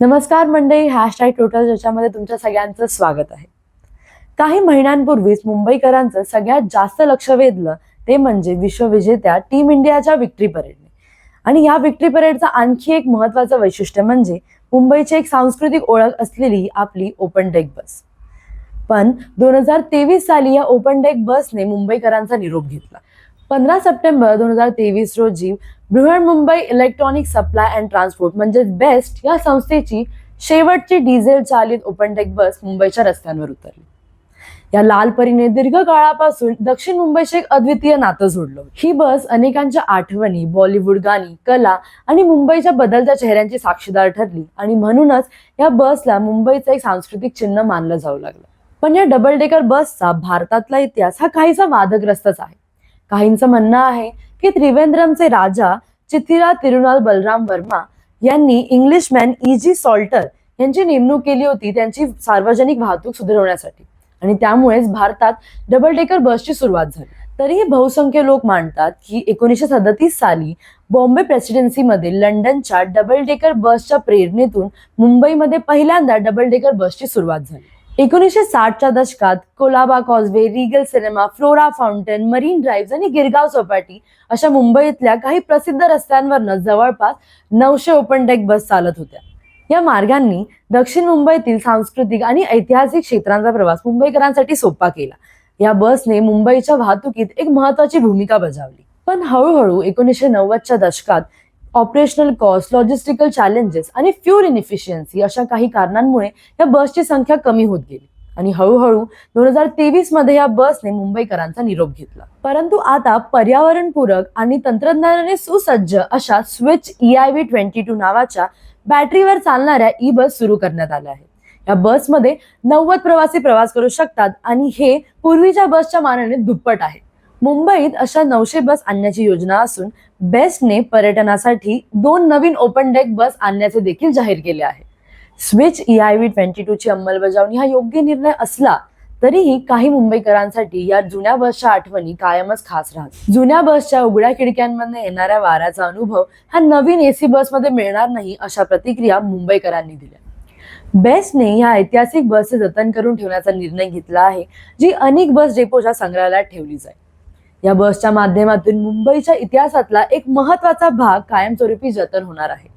नमस्कार मंडळी hashtag total ज्याच्यामध्ये तुमच्या सगळ्यांचं स्वागत आहे. काही महिन्यांपूर्वीच मुंबईकरांचं सगळ्यात जास्त लक्ष वेधलं ते म्हणजे विश्वविजेत्या टीम इंडियाच्या विक्ट्री परेडने आणि या विक्ट्री परेडचं आणखी एक महत्वाचं वैशिष्ट्य म्हणजे मुंबईची एक सांस्कृतिक ओळख असलेली आपली ओपन डेक बस पण दोन हजार तेवीस साली या ओपन डेक बसने मुंबईकरांचा निरोप घेतला. पंधरा सप्टेंबर दोन हजार तेवीस रोजी Brihanmumbai electronic supply and transport म्हणजेच बेस्ट या संस्थेची शेवटची डिझेल चालित ओपन डेक बस मुंबईच्या रस्त्यांवर उतरली. या लाल परीने दीर्घ काळापासून दक्षिण मुंबईशी एक अद्वितीय नातं जोडलं. ही बस अनेकांच्या आठवणी बॉलिवूड गाणी कला आणि मुंबईच्या बदलत्या चेहऱ्यांची साक्षीदार ठरली आणि म्हणूनच या बसला मुंबईचं एक सांस्कृतिक चिन्ह मानलं जाऊ लागलं. पण या डबल डेकर बसचा भारतातला इतिहास हा काहीसा वादग्रस्तच आहे. काहींचं म्हणणं आहे की त्रिवेंद्रमचे राजा चिथिरा तिरुनाल बलराम वर्मा यांनी इंग्लिशमॅन ई जी सॉल्टर यांची नेमणूक केली होती त्यांची सार्वजनिक वाहतूक सुधारवण्यासाठी. आणि त्यामुळेच भारतात डबल डेकर बसची सुरुवात झाली. तरीही बहुसंख्य लोक मानतात की एकोणीसशे सदतीस साली बॉम्बे प्रेसिडेन्सीमध्ये लंडनच्या डबल डेकर बसच्या प्रेरणेतून मुंबईमध्ये पहिल्यांदा डबल डेकर बसची सुरुवात झाली. एकोणीसशे साठच्या दशकात Colaba Causeway Regal Cinema Flora Fountain Marine Drive आणि गिरगाव चौपाटी अशा मुंबईतल्या काही प्रसिद्ध रस्त्यांवरनं जवळपास नऊशे ओपन डेक बस चालत होत्या. या मार्गांनी दक्षिण मुंबईतील सांस्कृतिक आणि ऐतिहासिक क्षेत्रांचा प्रवास मुंबईकरांसाठी सोपा केला. या बसने मुंबईच्या वाहतुकीत एक महत्वाची भूमिका बजावली. पण हळूहळू एकोणीसशे नव्वदच्या दशकात ऑपरेशनल कॉस्ट लॉजिस्टिकल चॅलेंजेस आणि फ्युअल इनिफिशियन्सी अशा काही कारणांमुळे या बसची संख्या कमी होत गेली. आणि हळूहळू दोन हजार तेवीसमध्ये या बसने मुंबईकरांचा निरोप घेतला. परंतु आता पर्यावरणपूरक आणि तंत्रज्ञानाने सुसज्ज अशा Switch E I V twenty two नावाच्या बॅटरीवर चालणाऱ्या ई बस सुरू करण्यात आल्या आहेत. या बसमध्ये नव्वद प्रवासी प्रवास करू शकतात आणि हे पूर्वीच्या बसच्या मानाने दुप्पट आहे. मुंबईत अशा नऊशे बस आणण्याची योजना असून बेस्टने पर्यटनासाठी दोन नवीन ओपन डेक बस आणण्याचे देखील जाहीर केले आहे. Switch E I V twenty two ची अंमलबजावणी हा योग्य निर्णय असला तरीही काही मुंबईकरांसाठी या जुन्या बसच्या आठवणी कायमच खास राहत. जुन्या बसच्या उघड्या खिडक्यांमध्ये येणाऱ्या वाऱ्याचा अनुभव हा नवीन एसी बसमध्ये मिळणार नाही अशा प्रतिक्रिया मुंबईकरांनी दिल्या. बेस्टने या ऐतिहासिक बसचे जतन करून ठेवण्याचा निर्णय घेतला आहे जी अनेक बस डेपोच्या संग्रहालयात ठेवली जाईल. या बसच्या माध्यमातून मुंबईच्या इतिहासातला एक महत्त्वाचा भाग कायमस्वरूपी जतन होणार आहे.